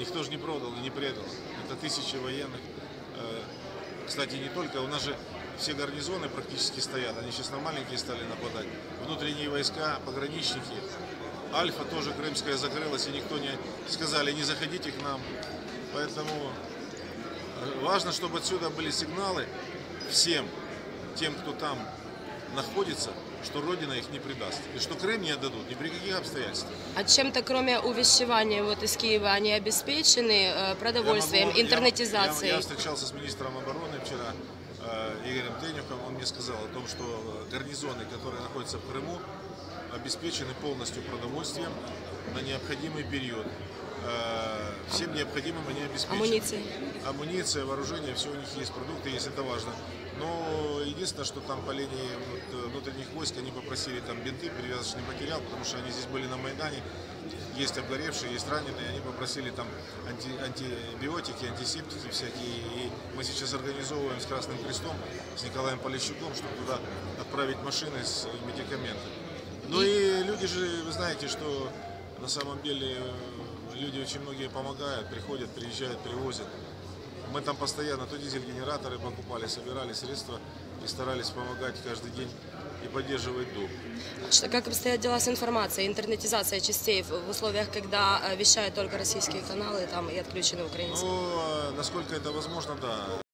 Никто же не продал и не предал. Это тысячи военных. Э, Кстати, не только, у нас же все гарнизоны практически стоят, они сейчас на маленькие стали нападать. Внутренние войска, пограничники. Альфа тоже крымская закрылась, и никто не сказали, не заходите к нам. Поэтому э, важно, чтобы отсюда были сигналы всем тем, кто там находится, что Родина их не предаст. И что Крым не отдадут ни при каких обстоятельствах. А чем-то, кроме увещевания вот из Киева, они обеспечены э, продовольствием, Я могу- я- интернетизацией? Я, я встречался с министром обороны вчера, э, Игорем Тенюхом. Он мне сказал о том, что э, гарнизоны, которые находятся в Крыму, обеспечены полностью продовольствием на необходимый период. Э, Всем необходимым они обеспечены. Амуницией? Амуниция, вооружение, все у них есть, продукты есть, это важно. Но единственное, что там по линии вот, э, внутренних войск они попросили там бинты, перевязочный материал, потому что они здесь были на Майдане, есть обгоревшие, есть раненые, они попросили там анти- антибиотики, антисептики всякие. И мы сейчас организовываем с Красным Крестом, с Николаем Полищуком, чтобы туда отправить машины с медикаментами. Ну и люди же, вы знаете, что на самом деле э, люди очень многие помогают, приходят, приезжают, привозят. Мы там постоянно то дизель-генераторы покупали, собирали средства и старались помогать каждый день и поддерживать дух. Как обстоят дела с информацией, интернетизация частей в условиях, когда э, вещают только российские каналы там, и отключены украинские? Но, э, насколько это возможно, да.